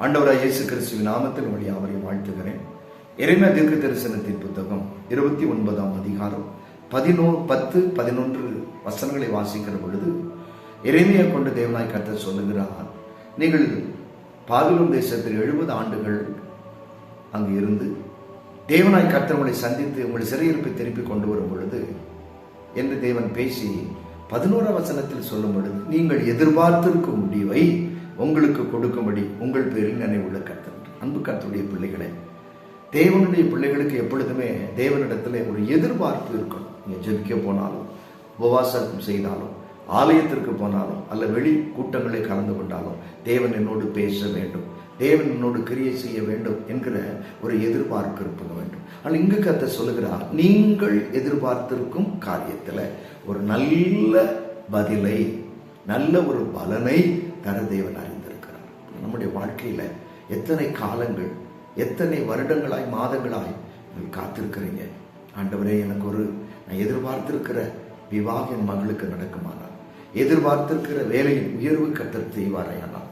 ஆண்டவராய் இயேசு கிறிஸ்துவின் நாமத்தில் வழி அவரை வாழ்த்துகிறேன். இறைமை தீர்க்க தரிசனத்தின் புத்தகம் இருபத்தி ஒன்பதாம் அதிகாரம் பதினோ பத்து பதினொன்று வசனங்களை வாசிக்கிற பொழுது எளிமையை கொண்டு தேவனாய் கத்த சொல்லுகிறார் நீங்கள் பாபிலோன் தேசத்தில் எழுபது ஆண்டுகள் அங்கு இருந்து தேவனாய் கர்த்தர் உங்களை சந்தித்து உங்களை சிறையிருப்பை திருப்பி கொண்டு வரும் பொழுது என்று தேவன் பேசி பதினோரா வசனத்தில் சொல்லும் பொழுது நீங்கள் எதிர்பார்த்திருக்கும் முடிவை உங்களுக்கு கொடுக்கும்படி உங்கள் பேரில் நினைவுள்ள கர்த்தர் அன்பு கர்த்தருடைய பிள்ளைகளே தேவனுடைய பிள்ளைகளுக்கு எப்பொழுதுமே தேவனிடத்தில் ஒரு எதிர்பார்ப்பு இருக்கணும் நீங்கள் ஜெபிக்க போனாலும் உபவாசம் செய்தாலும் ஆலயத்திற்கு போனாலும் அல்ல வெளி கூட்டங்களை கலந்து கொண்டாலும் தேவன் என்னோடு பேச வேண்டும். தேவன் என்னோடு கிரியை செய்ய வேண்டும் என்கிற ஒரு எதிர்பார்ப்பு இருப்பது வேண்டும். ஆனால் இங்கு கத்த சொல்லுகிறார் நீங்கள் எதிர்பார்த்திருக்கும் காரியத்தில் ஒரு நல்ல பதிலை நல்ல ஒரு பலனை தர தேவன் அறிந்திருக்கிறார். நம்முடைய வாழ்க்கையில் எத்தனை காலங்கள் எத்தனை வருடங்களாய் மாதங்களாய் நீங்கள் காத்திருக்கிறீங்க? ஆண்டவரே எனக்கு ஒரு நான் எதிர்பார்த்திருக்கிற விவாக என் மகளுக்கு நடக்குமானால் எதிர்பார்த்திருக்கிற வேலையின் உயர்வு கத்தர் செய்வாரையானால்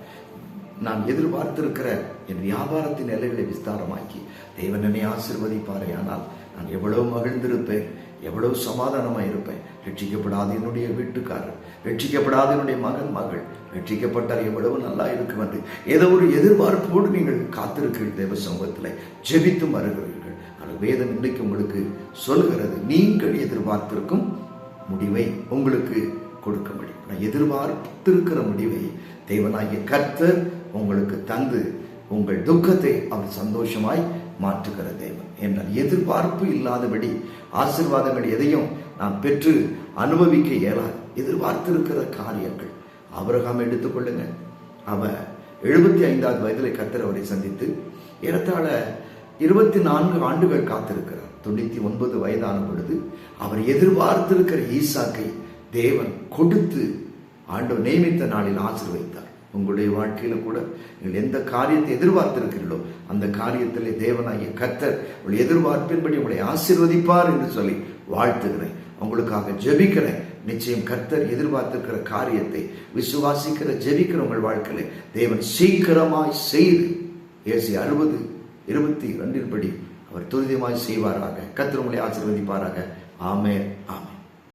நான் எதிர்பார்த்திருக்கிற என் வியாபாரத்தின் எல்லைகளை விஸ்தாரமாக்கி தேவன் என்னை ஆசிர்வதிப்பாரே. ஆனால் நான் எவ்வளவு மகிழ்ந்திருப்பேன் எவ்வளவு சமாதானமாக இருப்பேன் ரட்சிக்கப்படாத என்னுடைய வீட்டுக்காரர் ரட்சிக்கப்படாத என்னுடைய மகன் மகள் ரட்சிக்கப்பட்டார் எவ்வளவு நல்லா இருக்கும் என்று ஏதோ ஒரு எதிர்பார்ப்போடு நீங்கள் காத்திருக்கிறீர்கள் தேவ சமூகத்தில் ஜெபித்து வருகிறீர்கள் ஆனால் வேதம் இன்னைக்கு உங்களுக்கு சொல்லுகிறது நீங்கள் எதிர்பார்த்திருக்கும் முடிவை உங்களுக்கு கொடுக்க முடியும் நான் எதிர்பார்த்திருக்கிற முடிவை தேவனாகிய கர்த்தர் உங்களுக்கு தந்து உங்கள் துக்கத்தை அவர் சந்தோஷமாய் மாற்றுகிற தேவன். என்றால் எதிர்பார்ப்பு இல்லாதபடி ஆசிர்வாதங்கள் எதையும் நாம் பெற்று அனுபவிக்க இயலாது. எதிர்பார்த்திருக்கிற காரியங்கள். அவரகம் எடுத்துக்கொள்ளுங்க அவ எழுபத்தி ஐந்தாவது வயதில் கத்தர் அவரை சந்தித்து ஏறத்தாழ இருபத்தி நான்கு ஆண்டுகள் காத்திருக்கிறார். தொண்ணூத்தி ஒன்பது வயதான பொழுது அவர் எதிர்பார்த்திருக்கிற ஈசாக்கை தேவன் கொடுத்து ஆண்டவர் நியமித்த நாளில் ஆசிர்வதித்தார். உங்களுடைய வாழ்க்கையில கூட நீங்கள் எந்த காரியத்தை எதிர்பார்த்திருக்கிறீர்களோ அந்த காரியத்திலே தேவனாகிய கத்தர் உங்களை எதிர்பார்ப்பின்படி உங்களை ஆசீர்வதிப்பார் என்று சொல்லி வாழ்த்துகிறேன். உங்களுக்காக ஜெபிக்கிறேன். நிச்சயம் கர்த்தர் எதிர்பார்த்திருக்கிற காரியத்தை விசுவாசிக்கிற ஜெபிக்கிற உங்கள் வாழ்க்கையில தேவன் சீக்கிரமாய் செய்து ஏசி அறுபது இருபத்தி ரெண்டின்படி அவர் துரிதமாய் செய்வாராக. கத்திரங்களை ஆசிர்வதிப்பாராக. ஆமே ஆமே